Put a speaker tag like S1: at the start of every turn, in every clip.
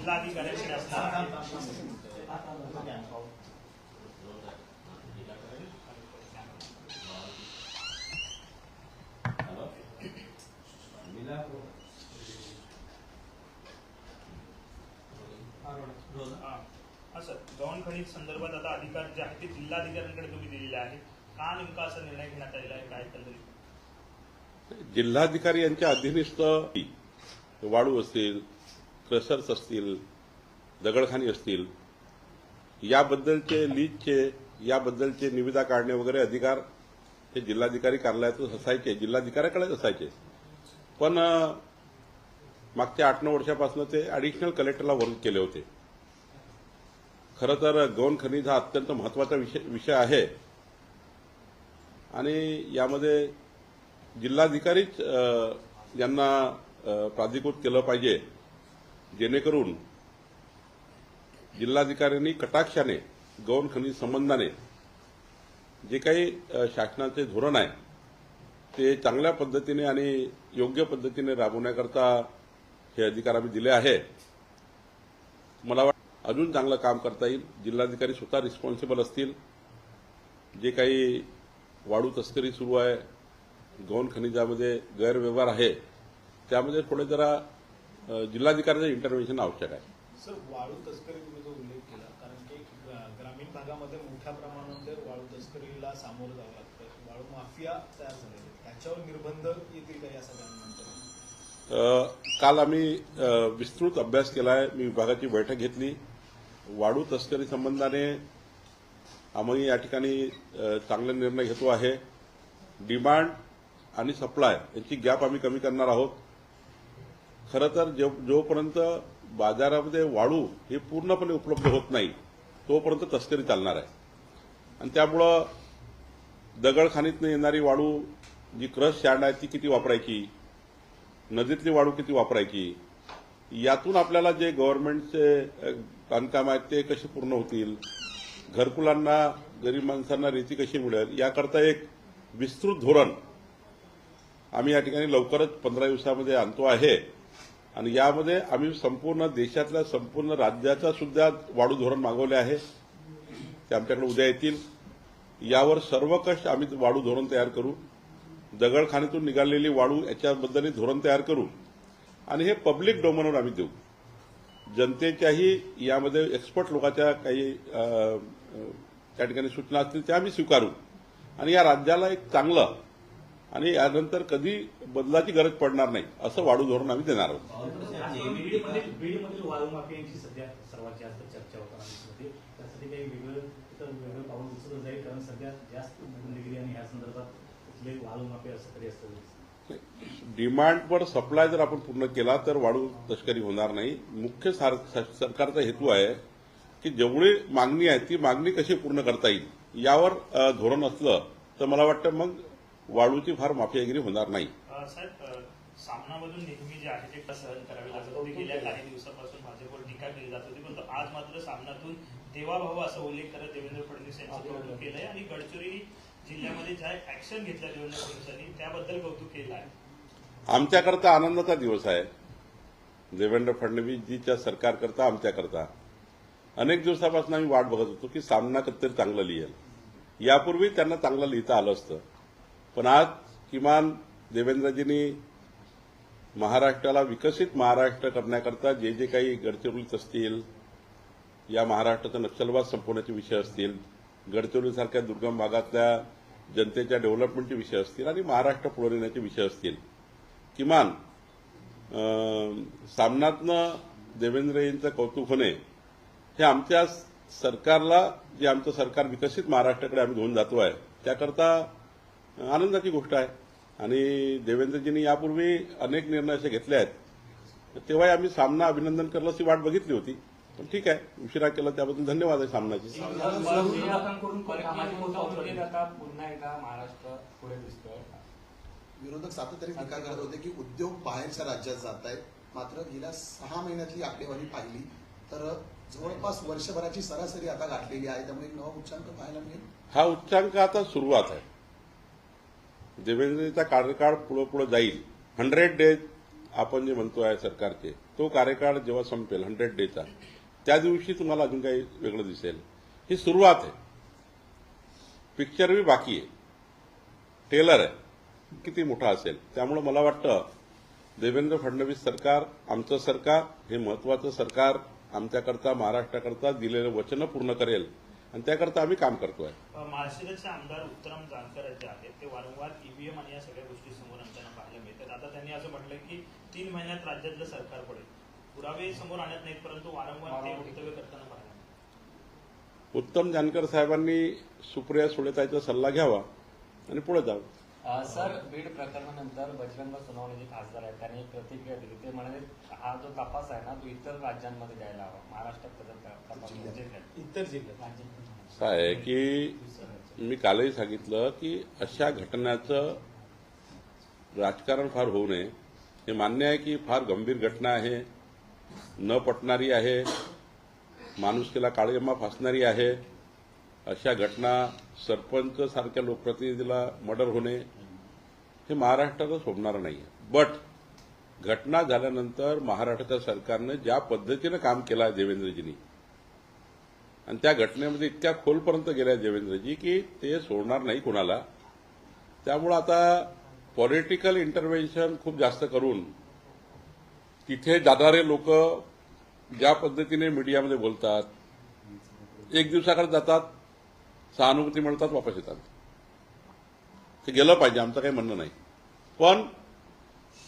S1: ते जिल्हाधिकाऱ्यांकडे असणार हा सर. गौण खनिज संदर्भात आता अधिकार जे आहे ते जिल्हाधिकाऱ्यांकडे तुम्ही दिलेले आहे का नेमका असा निर्णय घेण्यात आलेला आहे? काय तरी
S2: जिल्हाधिकारी यांच्या अधीनस्थ वाळू असतील क्रशर्स असतील दगडखानी असतील याबद्दलचे लीजचे याबद्दलचे निविदा काढणे वगैरे अधिकार हे जिल्हाधिकारी कार्यालयातच असायचे जिल्हाधिकाऱ्याकडेच असायचे. पण मागच्या आठ नऊ वर्षापासून ते ॲडिशनल कलेक्टरला वर्ग केले होते. खरं तर गौण खनिज हा अत्यंत महत्त्वाचा विषय विषय आहे. आणि यामध्ये जिल्हाधिकारीच यांना प्राधिकृत केलं पाहिजे. जेणेकरून जिल्हाधिकाऱ्यांनी कटाक्षाने गौण खनिज संबंधाने जे काही शासनाचे धोरण आहे ते चांगल्या पद्धतीने आणि योग्य पद्धतीने राबवण्याकरता हे अधिकार आम्ही दिले आहे. मला वाट अजून चांगलं काम करता येईल. जिल्हाधिकारी स्वतः रिस्पॉन्सिबल असतील. जे काही वाळू तस्करी सुरू आहे गौण खनिजामध्ये गैरव्यवहार आहे त्यामध्ये थोडे जरा जिल्हाधिकाऱ्याचं इंटरव्हेन्शन आवश्यक आहे.
S3: सर वाळू तस्करी तुम्ही जो उल्लेख केला कारण की ग्रा- ग्रामीण भागामध्ये मोठ्या प्रमाणामध्ये वाळू तस्करीला सामोरं जावं लागतं. वाळू माफिया तयार झालेले. त्याच्यावर निर्बंध येतील
S2: काल आम्ही विस्तृत अभ्यास केला आहे मी विभागाची बैठक घेतली. वाळू तस्करी संबंधाने आम्ही या ठिकाणी चांगले निर्णय घेतो आहे. डिमांड आणि सप्लाय यांची गॅप आम्ही कमी करणार आहोत. खरं तर जो- जोपर्यंत बाजारामध्ये वाळू हे पूर्णपणे उपलब्ध होत नाही तोपर्यंत तस्करी चालणार आहे. आणि त्यामुळं दगडखानीतनं येणारी वाळू जी क्रश शँड आहे ती किती वापरायची? नदीतली वाळू किती वापरायची? यातून आपल्याला जे गव्हर्नमेंटचे बांधकाम आहेत ते कसे पूर्ण होतील? घरकुलांना गरीब माणसांना रेती कशी मिळेल? याकरता एक विस्तृत धोरण आम्ही या ठिकाणी लवकरच पंधरा दिवसामध्ये आणतो आहे. आणि यामध्ये आम्ही संपूर्ण देशातल्या संपूर्ण राज्याचा सुद्धा वाळू धोरण मागवले आहे. ते आमच्याकडे उद्या येतील. यावर सर्वकष आम्ही वाळू धोरण तयार करू. दगडखान्यातून निघालेली वाळू याच्याबद्दलही धोरण तयार करू. आणि हे पब्लिक डोमेनवर आम्ही देऊ. जनतेच्याही यामध्ये एक्सपर्ट लोकांच्या काही त्या ठिकाणी सूचना असतील त्या आम्ही स्वीकारू. आणि या राज्याला एक चांगलं आणि यानंतर कधी बदलाची गरज पडणार नाही असं वाढू धोरण आम्ही देणार आहोत. डिमांडवर सप्लाय जर आपण पूर्ण केला तर वाढू तस्करी होणार नाही. मुख्य सार- सरकारचा हेतू आहे की जेवढी मागणी आहे ती मागणी कशी पूर्ण करता येईल यावर धोरण असलं तर मला वाटतं मग वाळूची फार माफियागिरी होणार नाही.
S1: सामनामधून नेहमी जे आहे ते सहन करावे लागत होते. गेल्या काही दिवसापासून भाजपवर टीका केली जात होती. परंतु आज मात्र सामनातून देवाभाऊ असा उल्लेख करत देवेंद्र फडणवीस यांचं कौतुक केलंय आणि गडचिरोली जिल्ह्यामध्ये ज्या ऍक्शन घेतल्या देवेंद्र फडणवीसांनी त्याबद्दल कौतुक केलं आहे.
S2: आमच्याकरता आनंदाचा दिवस आहे. देवेंद्र फडणवीसजीच्या सरकारकरता आमच्याकरता. अनेक दिवसापासून आम्ही वाट बघत होतो की सामना कधीतरी चांगलं लिहेल. यापूर्वी त्यांना चांगलं लिहिता आलं असतं. पण आज किमान देवेंद्रजींनी महाराष्ट्राला विकसित महाराष्ट्र करण्याकरता जे जे काही गडचिरोलीत असतील या महाराष्ट्राचा नक्षलवाद संपवण्याचे विषय असतील गडचिरोलीसारख्या दुर्गम भागातल्या जनतेच्या डेव्हलपमेंटचे विषय असतील आणि महाराष्ट्र पुढे नेण्याचे विषय असतील. किमान अं, सामनातनं देवेंद्रजींचं कौतुक होणे हे आमच्या सरकारला जे आमचं सरकार विकसित महाराष्ट्राकडे आम्ही घेऊन जातो आहे त्याकरता आनंदाची गोष्ट आहे. आणि देवेंद्रजींनी यापूर्वी अनेक निर्णय असे घेतले आहेत. तेव्हाही आम्ही सामना अभिनंदन करलं अशी वाट बघितली होती. पण ठीक आहे उशिरा केला त्याबद्दल धन्यवाद आहे सामनाचे.
S4: विरोधक सातत्याने टीका करत होते की उद्योग बाहेरच्या राज्यात जात आहेत. मात्र गेल्या सहा महिन्यातली आकडेवारी पाहिली तर जवळपास वर्षभराची सरासरी आता गाठलेली आहे. त्यामुळे नवा उच्चांक पाहायला मिळेल.
S2: हा उच्चांक आता सुरुवात आहे. देवेंद्रजीचा कार्यकाळ पुढे पुढे जाईल. हंड्रेड डेज आपण जे म्हणतो आहे सरकारचे तो कार्यकाळ जेव्हा संपेल हंड्रेड डेचा त्या दिवशी तुम्हाला अजून काही वेगळं दिसेल. ही सुरुवात आहे. पिक्चर बी बाकी आहे. टेलर आहे. किती मोठा असेल. त्यामुळे मला वाटतं देवेंद्र फडणवीस सरकार आमचं सरकार हे महत्वाचं सरकार आमच्याकरता महाराष्ट्राकरता दिलेलं वचनं पूर्ण करेल. आणि त्याकरता आम्ही काम करतोय.
S1: माळशिरसचे आमदार उत्तम जानकर जे आहेत ते वारंवार ईव्हीएम आणि या सगळ्या गोष्टी समोर आणताना पाहायला मिळतात. आता त्यांनी असं म्हटलंय की तीन महिन्यात राज्यातलं सरकार पडेल. पुरावे समोर आणत नाहीत परंतु वारंवार ते वक्तव्य करताना पाहायला मिळतात.
S2: उत्तम जानकर साहेबांनी सुप्रिया सुळेताईचा सल्ला घ्यावा आणि पुढे जावं.
S5: सर बीड प्रकरणानंतर बजरंग सोनवणे जे खासदार आहेत त्यांनी एक प्रतिक्रिया दिली. ते म्हणाले हा जो तपास आहे ना तो इतर राज्यांमध्ये द्यायला हवा. महाराष्ट्रात म्हणजे काय?
S3: इतर जिल्ह्यात.
S2: असं आहे की मी कालही सांगितलं की अशा घटनाचं राजकारण फार होऊ नये. हे मान्य आहे की फार गंभीर घटना आहे. न पटणारी आहे. माणुसकीला काळीमा फासणारी आहे. अशा घटना सरपंच सारख्या लोकप्रतिनिधीला मर्डर होणे हे महाराष्ट्रातच होणार नाही बट घटना झाल्यानंतर महाराष्ट्राच्या सरकारनं ज्या पद्धतीनं काम केलं आहे देवेंद्रजींनी आणि त्या घटनेमध्ये इतक्या खोलपर्यंत गेल्या देवेंद्रजी की ते सोडणार नाही कुणाला. त्यामुळं आता पॉलिटिकल इंटरव्हेन्शन खूप जास्त करून तिथे जाणारे लोक ज्या पद्धतीने मीडियामध्ये बोलतात एक दिवसाकडे जातात सहानुभूती मिळतात वापस येतात. ते गेलं पाहिजे आमचं काही म्हणणं नाही. पण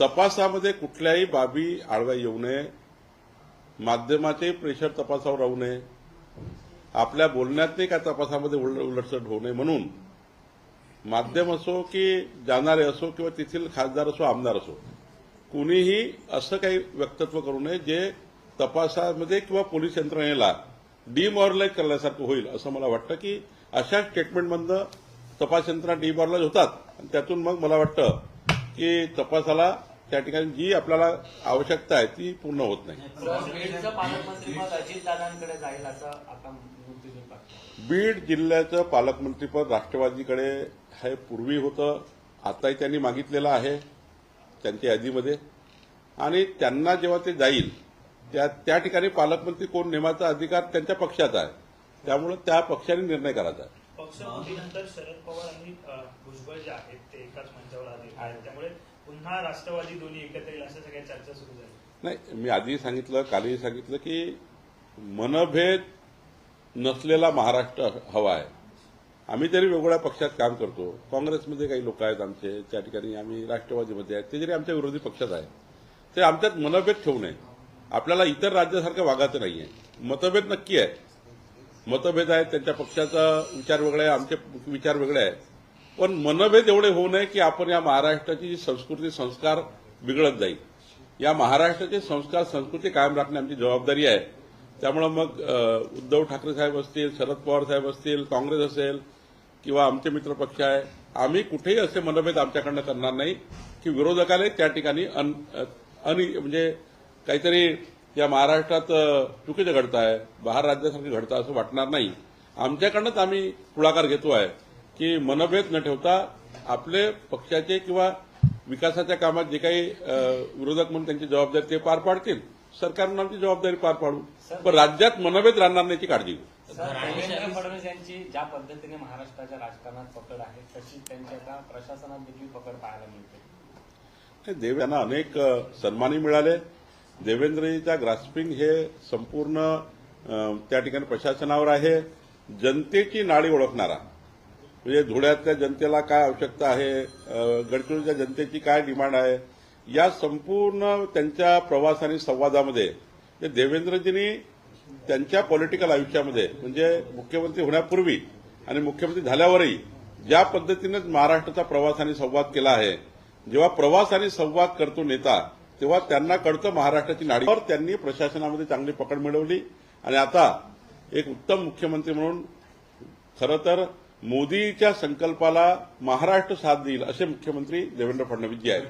S2: तपासामध्ये कुठल्याही बाबी आळव्या येऊ नये माध्यमाचे प्रेशर तपासावर राहू नये आपल्या बोलण्यातही काय तपासामध्ये उल- उलटसट होऊ नये म्हणून माध्यम असो की जाणारे असो किंवा तेथील खासदार असो आमदार असो कुणीही असं काही वक्तत्व करू नये जे तपासामध्ये किंवा पोलीस यंत्रणेला डिमॉरलाईज करण्यासारखं होईल असं मला वाटतं की अशा स्टेटमेंटमधनं तपास यंत्रणा डिमॉरलाइज होतात. आणि त्यातून मग मला वाटतं की तपासाला त्या ठिकाणी जी आपल्याला आवश्यकता आहे ती पूर्ण होत नाही. बीड जिल्ह्याचं पालकमंत्रीपद राष्ट्रवादीकडे हे पूर्वी होतं. आताही त्यांनी मागितलेलं आहे त्यांच्या यादीमध्ये. आणि त्यांना जेव्हा ते जाईल त्या त्या ठिकाणी पालकमंत्री कोण नेमाचा अधिकार त्यांच्या पक्षाचा आहे. त्यामुळे त्या पक्षाने निर्णय करायचा. आहे
S1: पक्ष मोदीनंतर शरद पवार आणि भुजबळ जे आहेत ते एकाच मंचावर आले आहेत. त्यामुळे पुन्हा राष्ट्रवादी दोन्ही एकत्र येईल अशा सगळ्या चर्चा सुरू झाल्या.
S2: नाही मी आधी सांगितलं कालही सांगितलं की मनभेद नसलेला महाराष्ट्र हवा आहे. आम्ही जरी वेगवेगळ्या पक्षात काम करतो काँग्रेसमध्ये काही लोक आहेत आमचे त्या ठिकाणी आम्ही राष्ट्रवादीमध्ये आहेत ते जरी आमच्या विरोधी पक्षात आहेत ते आमच्यात मनभेद ठेवू नये. आपल्याला इतर राज्यासारखं वागायचं नाहीये. मतभेद नक्की आहे मतभेद आहेत त्यांच्या पक्षाचा विचार वेगळा आहे आमचे विचार वेगळे आहेत. पण मनभेद एवढे होऊ नये की आपण या महाराष्ट्राची जी संस्कृती संस्कार बिघडत जाईल. या महाराष्ट्राचे संस्कार संस्कृती कायम राखणे आमची जबाबदारी आहे. त्यामुळे मग उद्धव ठाकरे साहेब असतील शरद पवार साहेब असतील काँग्रेस असेल किंवा आमचे मित्र पक्ष आहे आम्ही कुठेही असे मनभेद आमच्याकडनं करणार नाही की विरोधकाने त्या ठिकाणी अन अन म्हणजे काहीतरी या महाराष्ट्रात चुकीचं घडतं आहे बाहेर राज्यासारखं घडतं असं वाटणार नाही. आमच्याकडनंच आम्ही पुढाकार घेतो आहे की मनभेद न ठेवता आपले पक्षाचे किंवा विकासाच्या कामात जे काही विरोधक म्हणून त्यांची जबाबदारी ते पार पाडतील. सरकारनं आमची जबाबदारी पार पाडू. पण राज्यात मनभेद राहणार नाही याची काळजी घेऊ.
S5: देवेंद्र फडणवीस यांची ज्या पद्धतीने महाराष्ट्राच्या राजकारणात पकड आहे तशी त्यांच्या आता प्रशासनात देखील पकड पाहायला मिळते.
S2: देव यांना अनेक सन्मानही मिळाले. देवेंद्रजीचा ग्रास्पिंग हे संपूर्ण त्या ठिकाणी प्रशासनावर आहे. जनतेची नाडी ओळखणारा म्हणजे धुळ्यातल्या जनतेला काय आवश्यकता आहे गडचिरोलीच्या जनतेची काय डिमांड आहे या संपूर्ण त्यांच्या प्रवास आणि संवादामध्ये ते देवेंद्रजींनी त्यांच्या पॉलिटिकल आयुष्यामध्ये म्हणजे मुख्यमंत्री होण्यापूर्वी आणि मुख्यमंत्री झाल्यावरही ज्या पद्धतीनं महाराष्ट्राचा प्रवास आणि संवाद केला आहे जेव्हा प्रवास आणि संवाद करतो नेता तेव्हा त्यांना कळतं महाराष्ट्राची नाडी. तर त्यांनी प्रशासनामध्ये चांगली पकड मिळवली. आणि आता एक उत्तम मुख्यमंत्री म्हणून खरं तर मोदीच्या संकल्पाला महाराष्ट्र साथ देईल असे मुख्यमंत्री देवेंद्र फडणवीस जी आहेत.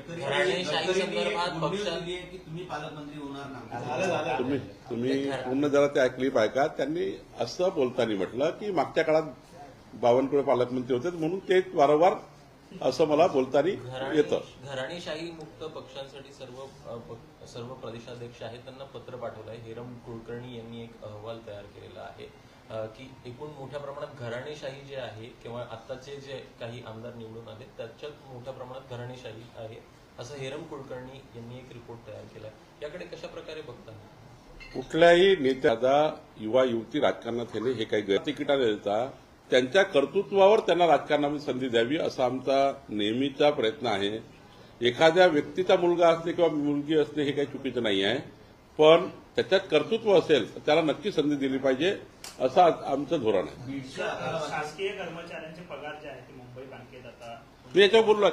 S6: तुम्ही
S2: तुम्ही पूर्ण जरा त्या क्लिप ऐका त्यांनी असं बोलताना म्हटलं की मागच्या काळात बावनकुळे पालकमंत्री होते म्हणून ते वारंवार असं मला बोलताना
S7: घराणे
S2: येतं.
S7: घराणेशाही मुक्त पक्षांसाठी सर्व सर्व प्रदेशाध्यक्ष आहेत. त्यांना पत्र पाठवलं आहे हेरम कुलकर्णी यांनी एक अहवाल तयार केलेला आहे की एकूण मोठ्या प्रमाणात घराणेशाही जे आहे किंवा आत्ताचे जे काही आमदार निवडून आले त्याच्यात मोठ्या प्रमाणात घराणेशाही आहे असं हेरम कुलकर्णी यांनी एक रिपोर्ट तयार केला आहे याकडे कशा प्रकारे बघता?
S2: कुठल्याही नेत्याला युवा युवती राजकारणात येणे हे काही गैर तिकिटाने देता त्यांच्या कर्तृत्वावर त्यांना राजकारणामध्ये संधी द्यावी असा आमचा नेहमीचा प्रयत्न आहे. एखाद्या व्यक्तीचा मुलगा असणे किंवा मुलगी असणे हे काही चुकीचं नाही आहे. पण त्याच्यात कर्तृत्व असेल तर त्याला नक्की संधी दिली पाहिजे असं आमचं धोरण आहे.
S6: बीडच्या
S1: शासकीय कर्मचाऱ्यांचे पगार जे आहेत ते मुंबई बँकेत आता
S2: मी याच्यावर बोललो